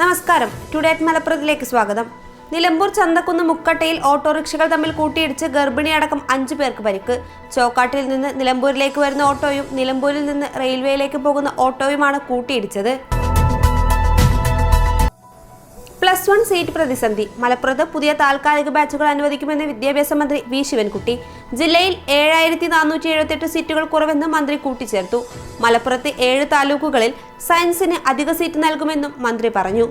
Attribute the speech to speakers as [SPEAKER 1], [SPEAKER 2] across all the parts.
[SPEAKER 1] നമസ്കാരം. ടുഡേറ്റ് മലപ്പുറത്തിലേക്ക് സ്വാഗതം. നിലമ്പൂർ ചന്തക്കുന്ന് മുക്കട്ടയിൽ ഓട്ടോറിക്ഷകൾ തമ്മിൽ കൂട്ടിയിടിച്ച് ഗർഭിണിയടക്കം അഞ്ചു പേർക്ക് പരിക്ക്. ചോക്കാട്ടിൽ നിന്ന് നിലമ്പൂരിലേക്ക് വരുന്ന ഓട്ടോയും നിലമ്പൂരിൽ നിന്ന് റെയിൽവേയിലേക്ക് പോകുന്ന ഓട്ടോയുമാണ് കൂട്ടിയിടിച്ചത്. പ്ലസ് വൺ സീറ്റ് പ്രതിസന്ധി. മലപ്പുറത്ത് പുതിയ താൽക്കാലിക ബാച്ചുകൾ അനുവദിക്കുമെന്ന് വിദ്യാഭ്യാസ മന്ത്രി വി. ശിവൻകുട്ടി. ജില്ലയിൽ ഏഴായിരത്തി നാനൂറ്റി എഴുപത്തെട്ട് സീറ്റുകൾ കുറവെന്ന് മന്ത്രി കൂട്ടിച്ചേർത്തു. മലപ്പുറത്ത് ഏഴ് താലൂക്കുകളിൽ സയൻസിന് അധിക സീറ്റ് നൽകുമെന്നും മന്ത്രി പറഞ്ഞു.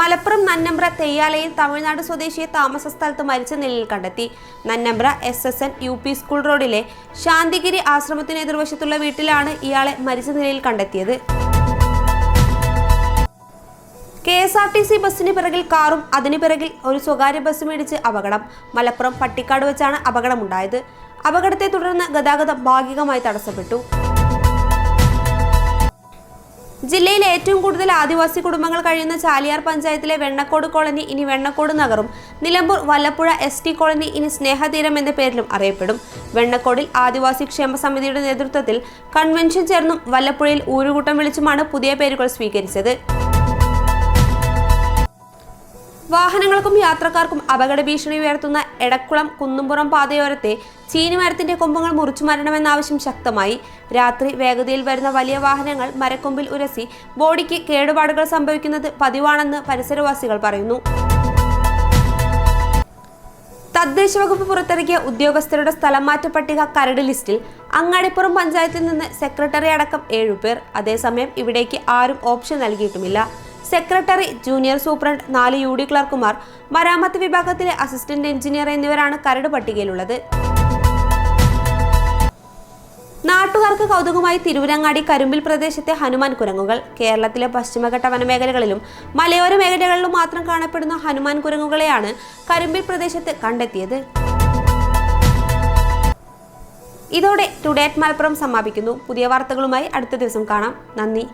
[SPEAKER 1] മലപ്പുറം നന്നമ്പ്ര തെയ്യാലയിൽ തമിഴ്നാട് സ്വദേശിയെ താമസ സ്ഥലത്ത് മരിച്ച നിലയിൽ കണ്ടെത്തി. Nannambra S S N U P school റോഡിലെ ശാന്തിഗിരി ആശ്രമത്തിന് എതിർവശത്തുള്ള വീട്ടിലാണ് ഇയാളെ മരിച്ച നിലയിൽ കണ്ടെത്തിയത്. K S R T C ബസ്സിന് പിറകിൽ കാറും അതിന് പിറകിൽ ഒരു സ്വകാര്യ ബസ്സും ഇടിച്ച് അപകടം. മലപ്പുറം പട്ടിക്കാട് വെച്ചാണ് അപകടമുണ്ടായത്. അപകടത്തെ തുടർന്ന് ഗതാഗതം ഭാഗികമായി തടസ്സപ്പെട്ടു. ജില്ലയിൽ ഏറ്റവും കൂടുതൽ ആദിവാസി കുടുംബങ്ങൾ കഴിയുന്ന ചാലിയാർ പഞ്ചായത്തിലെ വെണ്ണക്കോട് കോളനി ഇനി Vennakode നഗറും. Nilambur Vallappuzha S T colony ഇനി സ്നേഹതീരം എന്ന പേരിലും അറിയപ്പെടും. വെണ്ണക്കോടിൽ ആദിവാസി ക്ഷേമ സമിതിയുടെ നേതൃത്വത്തിൽ കൺവെൻഷൻ ചേർന്നും വല്ലപ്പുഴയിൽ ഊരുകൂട്ടം വിളിച്ചുമാണ് പുതിയ പേരുകൾ സ്വീകരിച്ചത്. വാഹനങ്ങൾക്കും യാത്രക്കാർക്കും അപകട ഭീഷണി ഉയർത്തുന്ന എടക്കുളം കുന്നുംപുറം പാതയോരത്തെ ചീനിമരത്തിന്റെ കൊമ്പുകൾ മുറിച്ചു മരണമെന്നാവശ്യം ശക്തമായി. രാത്രി വേഗതയിൽ വരുന്ന വലിയ വാഹനങ്ങൾ മരക്കൊമ്പിൽ ഉരസി ബോഡിക്ക് കേടുപാടുകൾ സംഭവിക്കുന്നത് പതിവാണെന്ന് പരിസരവാസികൾ പറയുന്നു. തദ്ദേശ വകുപ്പ് പുറത്തിറക്കിയ ഉദ്യോഗസ്ഥരുടെ സ്ഥലം മാറ്റ പട്ടിക കരട് ലിസ്റ്റിൽ അങ്ങാടിപ്പുറം പഞ്ചായത്തിൽ നിന്ന് സെക്രട്ടറി അടക്കം ഏഴുപേർ അതേസമയം ഇവിടേക്ക് ആരും ഓപ്ഷൻ നൽകിയിട്ടുമില്ല. സെക്രട്ടറി ജൂനിയർ സൂപ്രണ്ട് നാല് യു ഡി ക്ലർക്കുമാർ മരാമത്ത് വിഭാഗത്തിലെ അസിസ്റ്റന്റ് എഞ്ചിനീയർ എന്നിവരാണ് കരട് പട്ടികയിലുള്ളത്. നാട്ടുകാർക്ക് കൗതുകമായി തിരുവരങ്ങാടി കരുമ്പിൽ പ്രദേശത്തെ ഹനുമാൻ കുരങ്ങുകൾ. കേരളത്തിലെ പശ്ചിമഘട്ട വനമേഖലകളിലും മലയോര മേഖലകളിലും മാത്രം കാണപ്പെടുന്ന ഹനുമാൻ കുരങ്ങുകളെയാണ് കരുമ്പിൽ പ്രദേശത്ത് കണ്ടെത്തിയത്. ഇതോടെ ടുഡേറ്റ് മലപ്പുറം സമാപിക്കുന്നു. പുതിയ വാർത്തകളുമായി അടുത്ത ദിവസം കാണാം. നന്ദി.